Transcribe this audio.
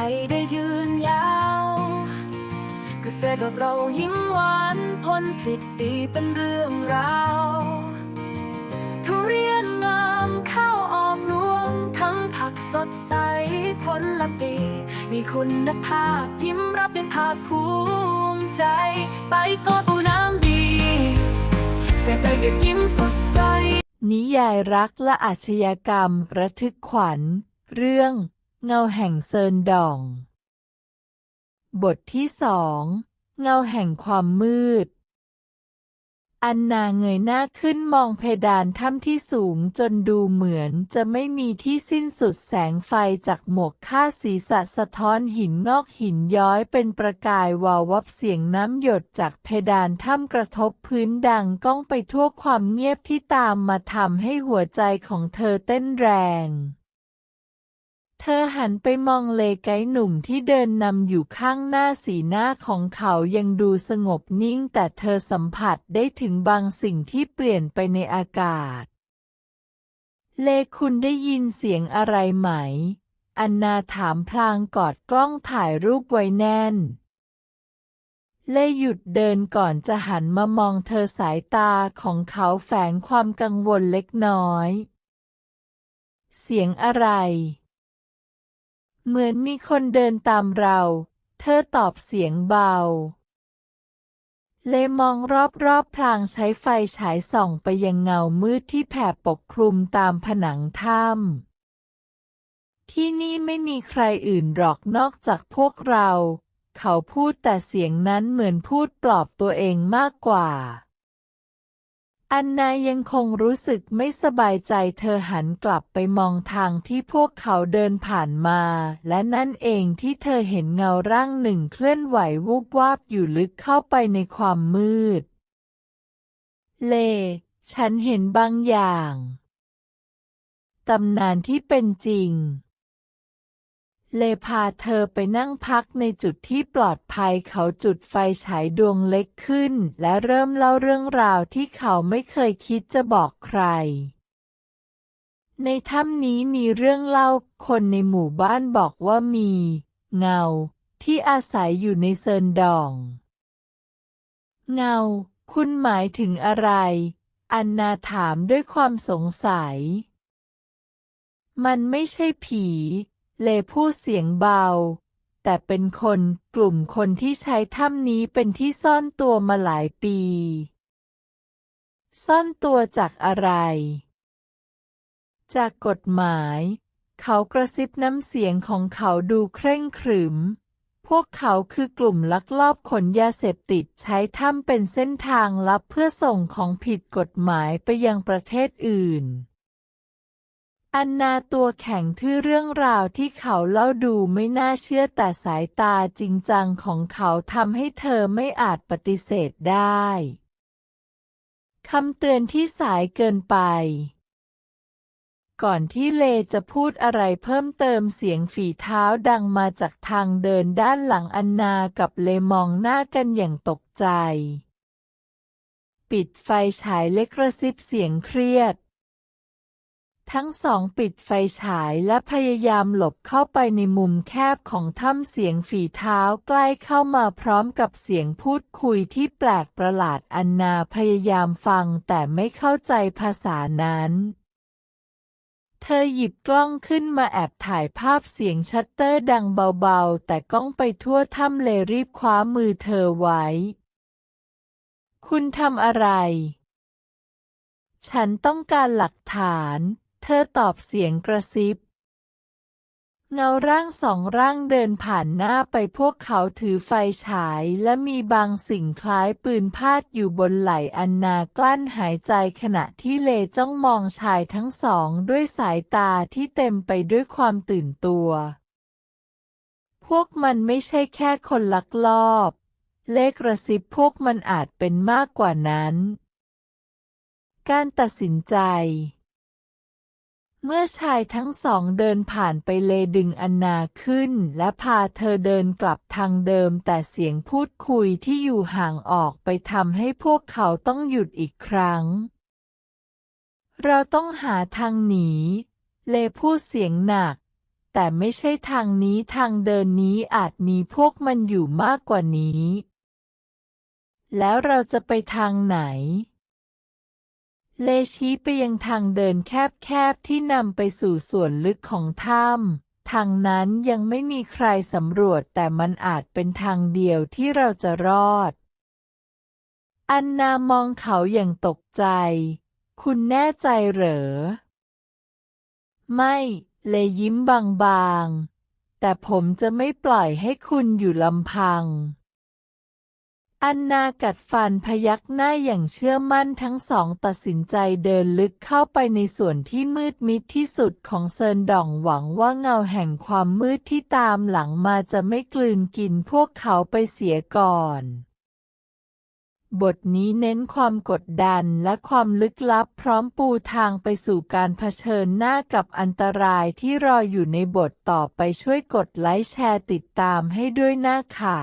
ให้ได้ยืนยาวเกษตรกับเรายิ้มหวานพ้นผิดดีเป็นเรื่องราวทุเรียนงามข้าวออกรวง ทั้งผักสดใสผลลัพธ์ดีมีคุณภาพยิ้มรับด้วยภาคภูมิใจ ไปก็ปูน้ำดีเศรษฐกิจยิ้มสดใสนิยายรักและอาชญากรรมระทึกขวัญ เรื่อง เงาแห่งเซินดอง บทที่สองเงาแห่งความมืด อันนาเงยหน้าขึ้นมองเพดานถ้ำที่สูงจนดูเหมือนจะไม่มีที่สิ้นสุดแสงไฟจากหมวกค่าศีรษะสะท้อนหินงอกหินย้อยเป็นประกายวาววับเสียงน้ำหยดจากเพดานถ้ำกระทบพื้นดังก้องไปทั่วความเงียบที่ตามมาทำให้หัวใจของเธอเต้นแรง เธอหันไปมองเลไกหนุ่มที่เดินนำอยู่ข้างหน้าสีหน้าของเขายังดูสงบนิ่งแต่เธอสัมผัสได้ถึงบางสิ่งที่เปลี่ยนไปในอากาศ เลคุณได้ยินเสียงอะไรไหม อันนาถามพลางกอดกล้องถ่ายรูปไว้แน่น เลหยุดเดินก่อนจะหันมามองเธอสายตาของเขาแฝงความกังวลเล็กน้อย เสียงอะไร เหมือนมีคนเดินตามเรา เธอตอบเสียงเบา เลมองรอบๆพลางใช้ไฟฉายส่องไปยังเงามืดที่แผ่ปกคลุมตามผนังถ้ำที่นี่ไม่มีใครอื่นหรอกนอกจากพวกเรา เขาพูดแต่เสียงนั้นเหมือนพูดปลอบตัวเองมากกว่า อันนายังคงรู้สึกไม่สบายใจเธอหันกลับไปมองทางที่พวกเขาเดินผ่านมา และนั่นเองที่เธอเห็นเงาร่างหนึ่งเคลื่อนไหววูบวาบอยู่ลึกเข้าไปในความมืด เล ฉันเห็นบางอย่าง ตำนานที่เป็นจริง เลพาเธอไปนั่งพักในจุดที่ปลอดภัยเขาจุดไฟฉายดวงเล็กขึ้น และเริ่มเล่าเรื่องราวที่เขาไม่เคยคิดจะบอกใคร ในถ้ำนี้มีเรื่องเล่า คนในหมู่บ้านบอกว่ามี เงา ที่อาศัยอยู่ในเซินดอง เงา คุณหมายถึงอะไร อันนาถามด้วยความสงสัย มันไม่ใช่ผี เลพูดเสียงเบา แต่เป็นคนกลุ่มคนที่ใช้ถ้ำนี้เป็นที่ซ่อนตัวมาหลายปี ซ่อนตัวจากอะไร จากกฎหมาย เขากระซิบน้ำเสียงของเขาดูเคร่งขรึม พวกเขาคือกลุ่มลักลอบขนยาเสพติดใช้ถ้ำเป็นเส้นทางลับเพื่อส่งของผิดกฎหมายไปยังประเทศอื่น อันนาตัวแข็งที่เรื่องราวที่เขาเล่าดูไม่น่าเชื่อแต่สายตาจริงจังของเขาทำให้เธอไม่อาจปฏิเสธได้คำเตือนที่สายเกินไป ก่อนที่เลจะพูดอะไรเพิ่มเติมเสียงฝีเท้าดังมาจากทางเดินด้านหลังอันนากับเลมองหน้ากันอย่างตกใจ ปิดไฟฉายเล็กกระซิบเสียงเครียด ทั้งสองปิดไฟฉายและพยายามหลบเข้าไปในมุมแคบของถ้ำเสียงฝีเท้าใกล้เข้ามาพร้อมกับเสียงพูดคุยที่แปลกประหลาดอันนาพยายามฟังแต่ไม่เข้าใจภาษานั้น เธอหยิบกล้องขึ้นมาแอบถ่ายภาพเสียงชัตเตอร์ดังเบาๆ แต่กล้องไปทั่วถ้ำเลยรีบคว้ามือเธอไว้ คุณทำอะไร ฉันต้องการหลักฐาน ธอตอบเสียงกระซิบ เงาร่างสองร่างเดินผ่านหน้าไปพวกเขาถือไฟฉายและมีบางสิ่งคล้ายปืนพาดอยู่บนไหล่อันนากลั้นหายใจขณะที่เลจ้องมองชายทั้งสองด้วยสายตาที่เต็มไปด้วยความตื่นตัว พวกมันไม่ใช่แค่คนลักลอบ เลขกระซิบพวกมันอาจเป็นมากกว่านั้น การตัดสินใจ เมื่อชายทั้งสองเดินผ่านไปเลดึงอนนาขึ้น และพาเธอเดินกลับทางเดิม แต่เสียงพูดคุยที่อยู่ห่างออกไปทำให้พวกเขาต้องหยุดอีกครั้ง เราต้องหาทางหนี เลพูดเสียงหนัก แต่ไม่ใช่ทางนี้ทางเดินนี้อาจมีพวกมันอยู่มากกว่านี้ แล้วเราจะไปทางไหน เลชี้ไปยังทางเดินแคบๆที่นำไปสู่ส่วนลึกของถ้ำทางนั้นยังไม่มีใครสำรวจแต่มันอาจเป็นทางเดียวที่เราจะรอด อันนามองเขาอย่างตกใจ คุณแน่ใจเหรอ ไม่เลยิ้มบางๆ แต่ผมจะไม่ปล่อยให้คุณอยู่ลำพัง อันนากัดฟันพยักหน้าอย่างเชื่อมั่นทั้งสองตัดสินใจเดินลึกเข้าไปในส่วนที่มืดมิดที่สุดของเซินดองหวังว่าเงาแห่งความมืดที่ตามหลังมาจะไม่กลืนกินพวกเขาไปเสียก่อน บทนี้เน้นความกดดันและความลึกลับพร้อมปูทางไปสู่การเผชิญหน้ากับอันตรายที่รออยู่ในบทต่อไปช่วยกดไลค์แชร์ติดตามให้ด้วยนะค่ะ